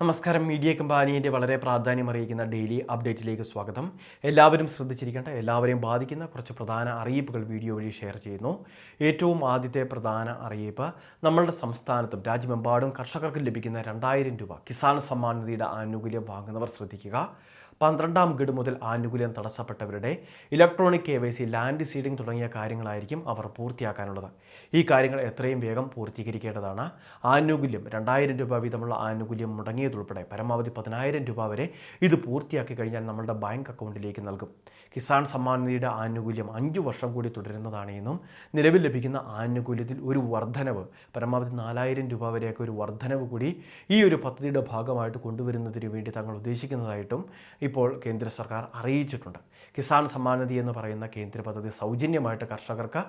നമസ്കാരം. മീഡിയ കമ്പാനിയുടെ വളരെ പ്രാധാന്യം അറിയിക്കുന്ന ഡെയിലി അപ്ഡേറ്റിലേക്ക് സ്വാഗതം. എല്ലാവരും ശ്രദ്ധിച്ചിരിക്കേണ്ട എല്ലാവരെയും ബാധിക്കുന്ന കുറച്ച് പ്രധാന അറിയിപ്പുകൾ വീഡിയോ വഴി ഷെയർ ചെയ്യുന്നു. ഏറ്റവും ആദ്യത്തെ പ്രധാന അറിയിപ്പ് നമ്മളുടെ സംസ്ഥാനത്തും രാജ്യമെമ്പാടും കർഷകർക്ക് ലഭിക്കുന്ന രണ്ടായിരം രൂപ കിസാൻ സമ്മാൻ നിധിയുടെ ആനുകൂല്യം വാങ്ങുന്നവർ ശ്രദ്ധിക്കുക. പന്ത്രണ്ടാം ഗഡു മുതൽ ആനുകൂല്യം തടസ്സപ്പെട്ടവരുടെ electronic K Y C land seeding തുടങ്ങിയ കാര്യങ്ങളായിരിക്കും അവർ പൂർത്തിയാക്കാനുള്ളത്. ഈ കാര്യങ്ങൾ എത്രയും വേഗം പൂർത്തീകരിക്കേണ്ടതാണ്. ആനുകൂല്യം രണ്ടായിരം രൂപ വീതമുള്ള ആനുകൂല്യം മുടങ്ങിയതുൾപ്പെടെ പരമാവധി പതിനായിരം രൂപ വരെ ഇത് പൂർത്തിയാക്കി കഴിഞ്ഞാൽ നമ്മളുടെ ബാങ്ക് അക്കൗണ്ടിലേക്ക് നൽകും. കിസാൻ സമ്മാൻ നിധിയുടെ ആനുകൂല്യം അഞ്ചു വർഷം കൂടി തുടരുന്നതാണ് എന്നും നിലവിൽ ലഭിക്കുന്ന ആനുകൂല്യത്തിൽ ഒരു വർധനവ് പരമാവധി നാലായിരം രൂപ വരെയൊക്കെ ഒരു വർധനവ് കൂടി ഈ ഒരു പദ്ധതിയുടെ ഭാഗമായിട്ട് കൊണ്ടുവരുന്നതിന് വേണ്ടി തങ്ങൾ ഉദ്ദേശിക്കുന്നതായിട്ടും ഇപ്പോൾ കേന്ദ്ര സർക്കാർ അറിയിച്ചിട്ടുണ്ട്. കിസാൻ സമ്മാൻ നിധി എന്ന് പറയുന്ന കേന്ദ്ര പദ്ധതി സൗജന്യമായിട്ട് കർഷകർക്ക്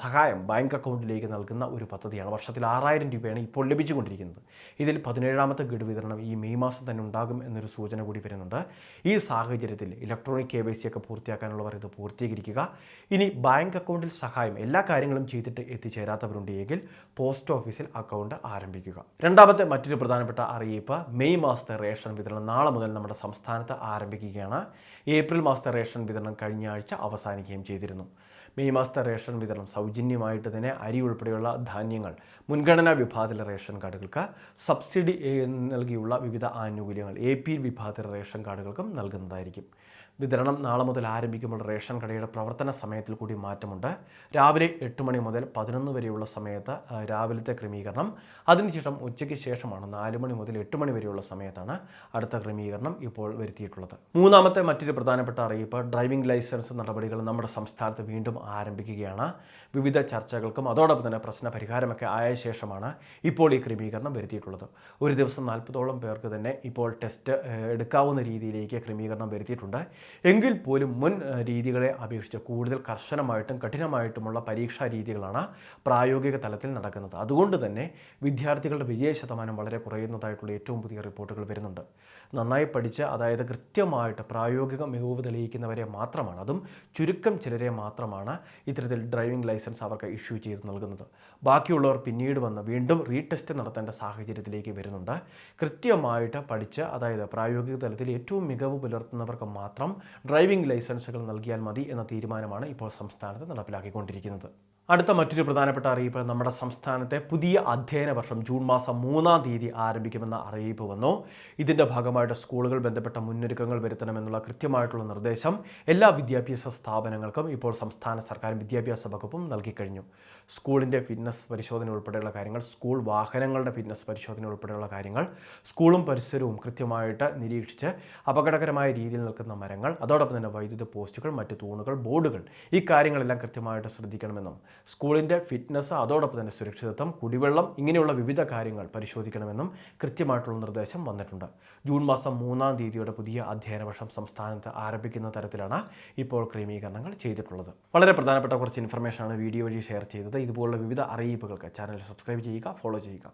സഹായം ബാങ്ക് അക്കൗണ്ടിലേക്ക് നൽകുന്ന ഒരു പദ്ധതിയാണ്. വർഷത്തിൽ ആറായിരം രൂപയാണ് ഇപ്പോൾ ലഭിച്ചുകൊണ്ടിരിക്കുന്നത്. ഇതിൽ പതിനേഴാമത്തെ ഗഡു വിതരണം ഈ മെയ് മാസം തന്നെ ഉണ്ടാകും എന്നൊരു സൂചന കൂടി വരുന്നുണ്ട്. ഈ സാഹചര്യത്തിൽ ഇലക്ട്രോണിക് കെ വൈ സി ഒക്കെ പൂർത്തിയാക്കാനുള്ളവർ ഇത് പൂർത്തീകരിക്കുക. ഇനി ബാങ്ക് അക്കൗണ്ടിൽ സഹായം എല്ലാ കാര്യങ്ങളും ചെയ്തിട്ട് എത്തിച്ചേരാത്തവരുണ്ടെങ്കിൽ പോസ്റ്റ് ഓഫീസിൽ അക്കൗണ്ട് ആരംഭിക്കുക. രണ്ടാമത്തെ മറ്റൊരു പ്രധാനപ്പെട്ട അറിയിപ്പ് മെയ് മാസത്തെ റേഷൻ വിതരണം. നാളെ മുതൽ നമ്മുടെ സംസ്ഥാനത്ത് ആരംഭിക്കുകയാണ്. ഏപ്രിൽ മാസത്തെ റേഷൻ വിതരണം കഴിഞ്ഞ ആഴ്ച അവസാനിക്കുകയും ചെയ്തിരുന്നു. മെയ് മാസത്തെ റേഷൻ വിതരണം സൗജന്യമായിട്ട് തന്നെ അരി ഉൾപ്പെടെയുള്ള ധാന്യങ്ങൾ മുൻഗണനാ വിഭാഗത്തിലെ റേഷൻ കാർഡുകൾക്ക് സബ്സിഡി നൽകിയുള്ള വിവിധ ആനുകൂല്യങ്ങൾ എ പി വിഭാഗത്തിലെ റേഷൻ കാർഡുകൾക്കും നൽകുന്നതായിരിക്കും. വിതരണം നാളെ മുതൽ ആരംഭിക്കുമ്പോൾ റേഷൻ കടയുടെ പ്രവർത്തന സമയത്തിൽ കൂടി മാറ്റമുണ്ട്. രാവിലെ എട്ട് മണി മുതൽ പതിനൊന്ന് വരെയുള്ള സമയത്ത് രാവിലത്തെ ക്രമീകരണം. അതിനുശേഷം ഉച്ചയ്ക്ക് ശേഷമാണ് നാല് മണി മുതൽ എട്ട് മണി വരെയുള്ള സമയത്താണ് അടുത്ത ക്രമീകരണം ഇപ്പോൾ വരുത്തിയിട്ടുള്ളത്. മൂന്നാമത്തെ മറ്റൊരു പ്രധാനപ്പെട്ട അറിയിപ്പ് ഡ്രൈവിംഗ് ലൈസൻസ് നടപടികൾ നമ്മുടെ സംസ്ഥാനത്ത് വീണ്ടും ആരംഭിക്കുകയാണ്. വിവിധ ചർച്ചകൾക്കും അതോടൊപ്പം തന്നെ പ്രശ്ന പരിഹാരമൊക്കെ ആയ ശേഷമാണ് ഇപ്പോൾ ഈ ക്രമീകരണം വരുത്തിയിട്ടുള്ളത്. ഒരു ദിവസം നാൽപ്പതോളം പേർക്ക് തന്നെ ഇപ്പോൾ ടെസ്റ്റ് എടുക്കാവുന്ന രീതിയിലേക്ക് ക്രമീകരണം വരുത്തിയിട്ടുണ്ട്. എങ്കിൽ പോലും മുൻ രീതികളെ അപേക്ഷിച്ച് കൂടുതൽ കർശനമായിട്ടും കഠിനമായിട്ടുമുള്ള പരീക്ഷാ രീതികളാണ് പ്രായോഗിക തലത്തിൽ നടക്കുന്നത്. അതുകൊണ്ട് തന്നെ വിദ്യാർത്ഥികളുടെ വിജയ ശതമാനം വളരെ കുറയുന്നതായിട്ടുള്ള ഏറ്റവും പുതിയ റിപ്പോർട്ടുകൾ വരുന്നുണ്ട്. നന്നായി പഠിച്ച് അതായത് കൃത്യമായിട്ട് പ്രായോഗിക മികവ് തെളിയിക്കുന്നവരെ മാത്രമാണ്. അതും ചുരുക്കം ചിലരെ മാത്രമാണ് ഇത്തരത്തിൽ ഡ്രൈവിംഗ് ലൈസൻസ് അവർക്ക് ഇഷ്യൂ ചെയ്ത് നൽകുന്നത്. ബാക്കിയുള്ളവർ പിന്നീട് വന്ന് വീണ്ടും റീടെസ്റ്റ് നടത്തേണ്ട സാഹചര്യത്തിലേക്ക് വരുന്നുണ്ട്. കൃത്യമായിട്ട് പഠിച്ച് അതായത് പ്രായോഗിക തലത്തിൽ ഏറ്റവും മികവ് പുലർത്തുന്നവർക്ക് മാത്രം ഡ്രൈവിംഗ് ലൈസൻസുകൾ നൽകിയാൽ മതി എന്ന തീരുമാനമാണ് ഇപ്പോൾ സംസ്ഥാനത്ത് നടപ്പിലാക്കിക്കൊണ്ടിരിക്കുന്നത്. അടുത്ത മറ്റൊരു പ്രധാനപ്പെട്ട അറിയിപ്പ് നമ്മുടെ സംസ്ഥാനത്തെ പുതിയ അധ്യയന വർഷം ജൂൺ മാസം മൂന്നാം തീയതി ആരംഭിക്കുമെന്ന അറിയിപ്പ് വന്നു. ഇതിന്റെ ഭാഗമായിട്ട് സ്കൂളുകൾ ബന്ധപ്പെട്ട മുന്നൊരുക്കങ്ങൾ വരുത്തണമെന്നുള്ള കൃത്യമായിട്ടുള്ള നിർദ്ദേശം എല്ലാ വിദ്യാഭ്യാസ സ്ഥാപനങ്ങൾക്കും ഇപ്പോൾ സംസ്ഥാന സർക്കാർ വിദ്യാഭ്യാസ വകുപ്പും നൽകിക്കഴിഞ്ഞു സ്കൂളിന്റെ ഫിറ്റ്നസ് പരിശോധന ഉൾപ്പെടെയുള്ള കാര്യങ്ങൾ സ്കൂൾ വാഹനങ്ങളുടെ ഫിറ്റ്നസ് പരിശോധന ഉൾപ്പെടെയുള്ള കാര്യങ്ങൾ സ്കൂളും പരിസരവും കൃത്യമായിട്ട് നിരീക്ഷിച്ച് അപകടകരമായ രീതിയിൽ നിൽക്കുന്ന മരങ്ങൾ അതോടൊപ്പം തന്നെ വൈദ്യുത പോസ്റ്റുകൾ മറ്റ് തൂണുകൾ ബോർഡുകൾ ഈ കാര്യങ്ങളെല്ലാം കൃത്യമായിട്ട് ശ്രദ്ധിക്കണമെന്നും സ്കൂളിന്റെ ഫിറ്റ്നസ് അതോടൊപ്പം തന്നെ സുരക്ഷിതത്വം കുടിവെള്ളം ഇങ്ങനെയുള്ള വിവിധ കാര്യങ്ങൾ പരിശോധിക്കണമെന്നും കൃത്യമായിട്ടുള്ള നിർദ്ദേശം വന്നിട്ടുണ്ട്. ജൂൺ മാസം മൂന്നാം തീയതിയോടെ പുതിയ അധ്യയന വർഷം സംസ്ഥാനത്ത് ആരംഭിക്കുന്ന തരത്തിലാണ് ഇപ്പോൾ ക്രമീകരണങ്ങൾ ചെയ്തിട്ടുള്ളത്. വളരെ പ്രധാനപ്പെട്ട കുറച്ച് ഇൻഫർമേഷനാണ് വീഡിയോ വഴി ഷെയർ ചെയ്തത്. ഇതുപോലുള്ള വിവിധ അറിയിപ്പുകൾക്ക് ചാനൽ സബ്സ്ക്രൈബ് ചെയ്യുക ഫോളോ ചെയ്യുക.